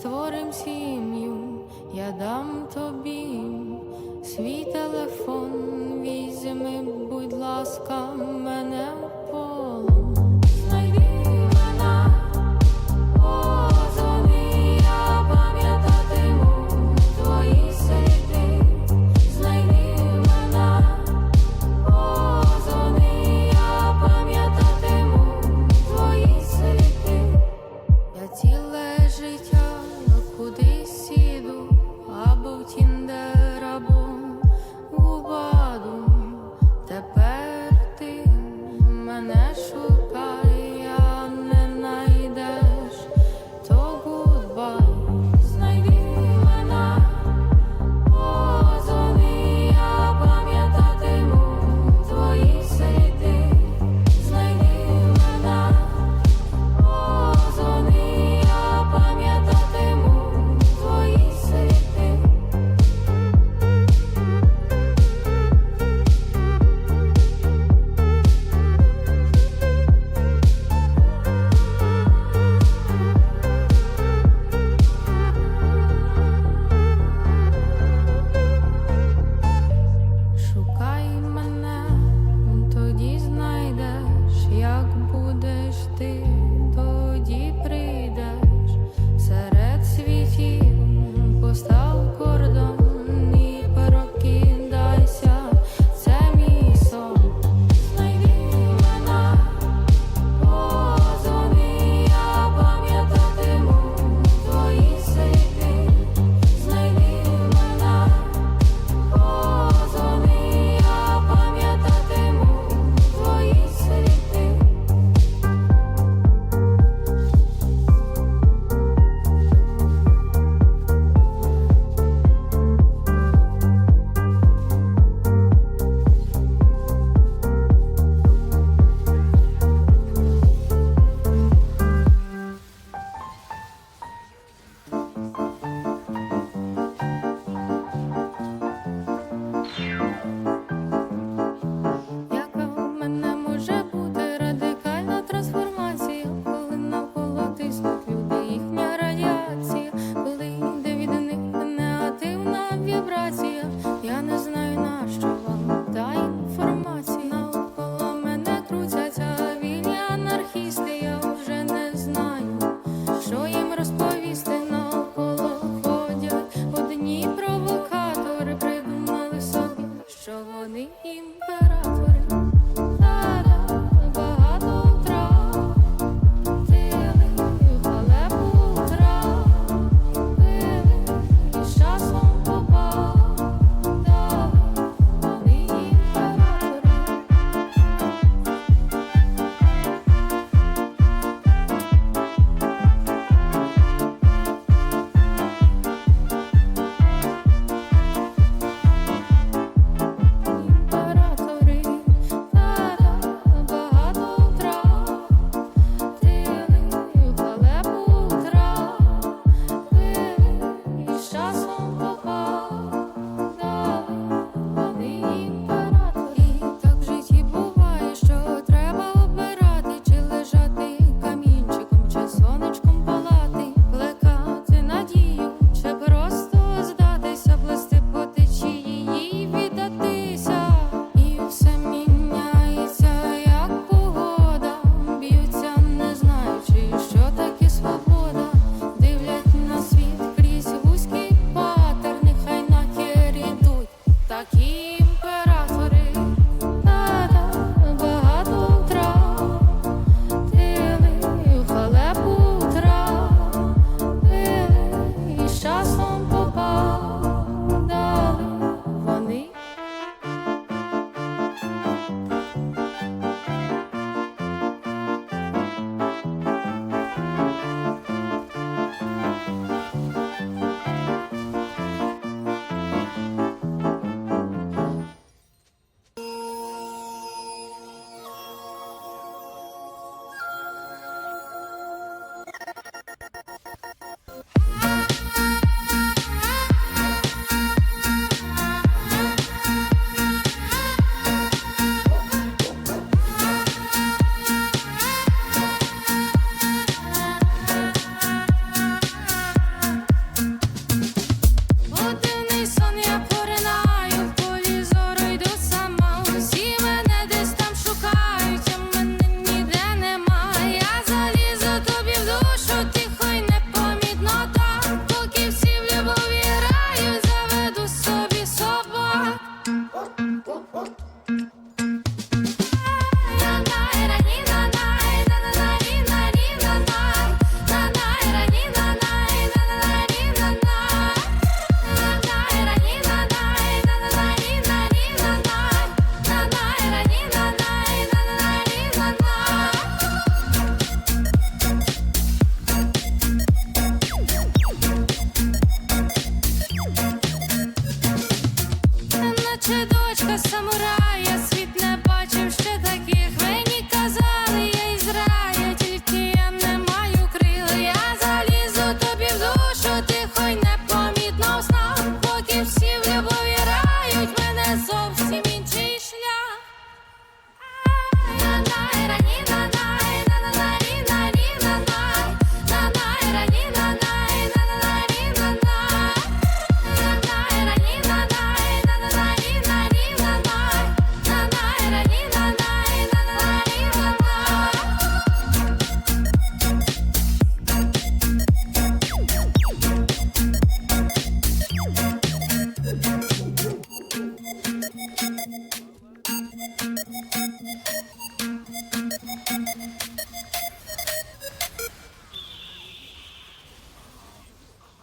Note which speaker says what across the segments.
Speaker 1: створим сім'ю, я дам тобі свій телефон, візьми, будь ласка, мене.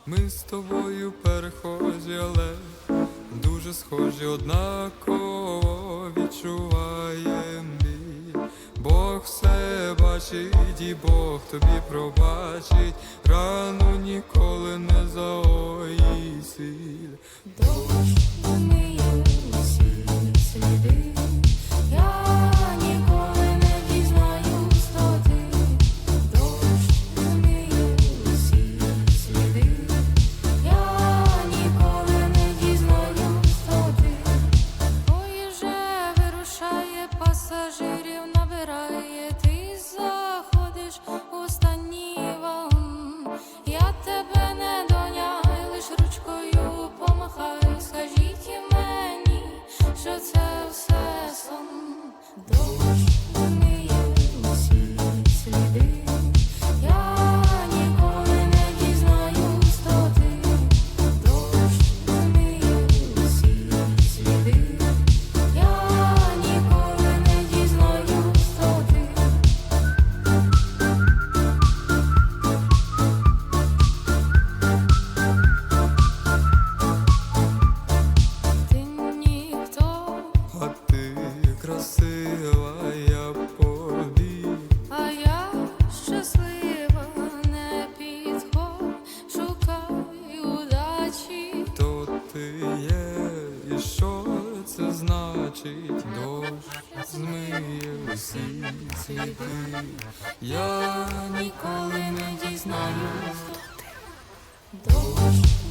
Speaker 2: Ми з тобою перехожі, але дуже схожі, однаково відчуваємо біль. Бог все бачить, і Бог тобі пробачить, рану ніколи не
Speaker 1: заоїсть свіль. Що це? Я ніколи не дізнаюсь, хто ти.